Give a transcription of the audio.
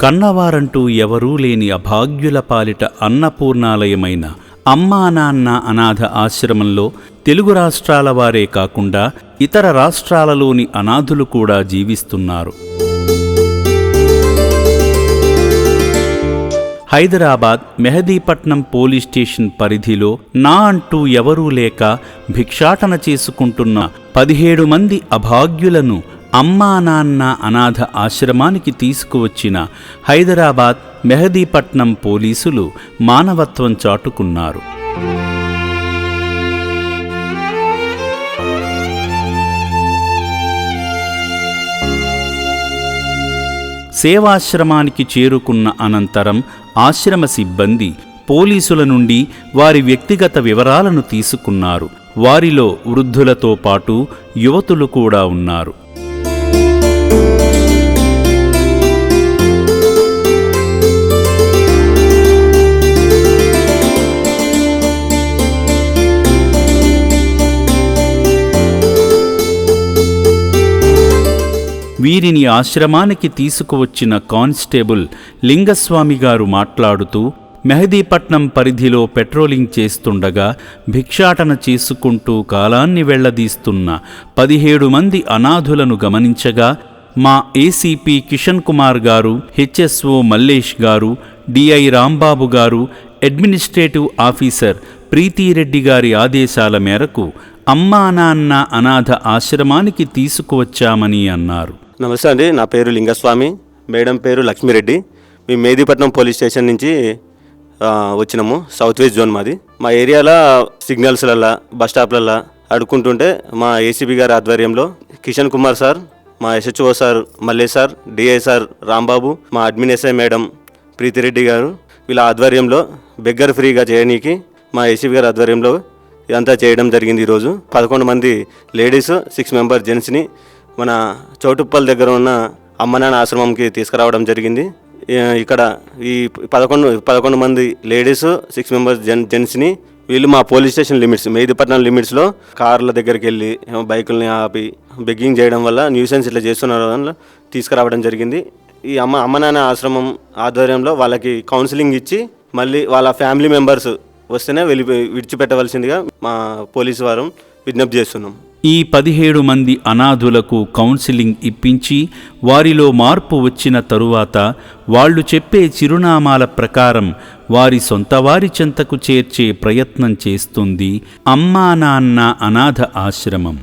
కన్నవారంటూ ఎవరూ లేని అభాగ్యుల పాలిట అన్నపూర్ణాలయమైన అమ్మా నాన్న అనాథ ఆశ్రమంలో తెలుగు రాష్ట్రాల వారే కాకుండా ఇతర రాష్ట్రాలలోని అనాథులు కూడా జీవిస్తున్నారు. హైదరాబాద్ మెహదీపట్నం పోలీస్ స్టేషన్ పరిధిలో నా అంటూ ఎవరూ లేక భిక్షాటన చేసుకుంటున్న పదిహేడు మంది అభాగ్యులను అమ్మా నాన్న అనాథ ఆశ్రమానికి తీసుకువచ్చిన హైదరాబాద్ మెహదీపట్నం పోలీసులు మానవత్వం చాటుకున్నారు. సేవాశ్రమానికి చేరుకున్న అనంతరం ఆశ్రమ సిబ్బంది పోలీసుల నుండి వారి వ్యక్తిగత వివరాలను తీసుకున్నారు. వారిలో వృద్ధులతో పాటు యువతులు కూడా ఉన్నారు. వీరిని ఆశ్రమానికి తీసుకువచ్చిన కానిస్టేబుల్ లింగస్వామి గారు మాట్లాడుతూ మెహదీపట్నం పరిధిలో పెట్రోలింగ్ చేస్తుండగా భిక్షాటన చేసుకుంటూ కాలాన్ని వెళ్ళదీస్తున్న పదిహేడు మంది అనాథులను గమనించగా మా ఏసీపీ కిషన్ కుమార్ గారు హెచ్ఎస్ఓ మల్లేష్ గారు డిఐ రాంబాబు గారు అడ్మినిస్ట్రేటివ్ ఆఫీసర్ ప్రీతిరెడ్డి గారి ఆదేశాల మేరకు అమ్మా నాన్న అనాథ ఆశ్రమానికి తీసుకువచ్చామని అన్నారు. నమస్తే అండి నా పేరు లింగస్వామి మేడం పేరు లక్ష్మీరెడ్డి. మేము మేదీపట్నం పోలీస్ స్టేషన్ నుంచి వచ్చినాము సౌత్ వెస్ట్ జోన్ మాది. మా ఏరియాలో సిగ్నల్స్లల్లా బస్ స్టాప్లల్లా అడుక్కుంటుంటే మా ఏసీబీ గారి ఆధ్వర్యంలో కిషన్ కుమార్ సార్ మా SHO sir Mallesh sir DI sir Rambabu మా అడ్మిన్ ఎస్ఐ మేడం ప్రీతిరెడ్డి గారు వీళ్ళ ఆధ్వర్యంలో బెగ్గర్ ఫ్రీగా చేయనీకి మా ఏసీబీ గారి ఆధ్వర్యంలో ఇదంతా చేయడం జరిగింది ఈరోజు. పదకొండు మంది లేడీస్ సిక్స్ మెంబర్ జెంట్స్ని మన చౌటుప్పల్ దగ్గర ఉన్న అమ్మనాన్న ఆశ్రమంకి తీసుకురావడం జరిగింది. ఇక్కడ ఈ పదకొండు పదకొండు మంది లేడీస్ సిక్స్ మెంబర్స్ జెన్ జెంట్స్ని వీళ్ళు మా పోలీస్ స్టేషన్ లిమిట్స్ మెహదీపట్నం లిమిట్స్లో కార్ల దగ్గరికి వెళ్ళి బైకుల్ని ఆపి బెగ్గింగ్ చేయడం వల్ల న్యూసెన్స్ ఇట్లా చేస్తున్నారు వల్ల తీసుకురావడం జరిగింది. ఈ అమ్మ అమ్మనాన్న ఆశ్రమం ఆధ్వర్యంలో వాళ్ళకి కౌన్సిలింగ్ ఇచ్చి మళ్ళీ వాళ్ళ ఫ్యామిలీ మెంబర్స్ వస్తేనే వెళ్ళి విడిచిపెట్టవలసిందిగా మా పోలీసు వారం విజ్ఞప్తి చేస్తున్నాం. ఈ పదిహేడు మంది అనాథులకు కౌన్సిలింగ్ ఇప్పించి వారిలో మార్పు వచ్చిన తరువాత వాళ్ళు చెప్పే చిరునామాల ప్రకారం వారి సొంత వారి చెంతకు చేర్చే ప్రయత్నం చేస్తుంది అమ్మా నాన్న అనాథ ఆశ్రమం.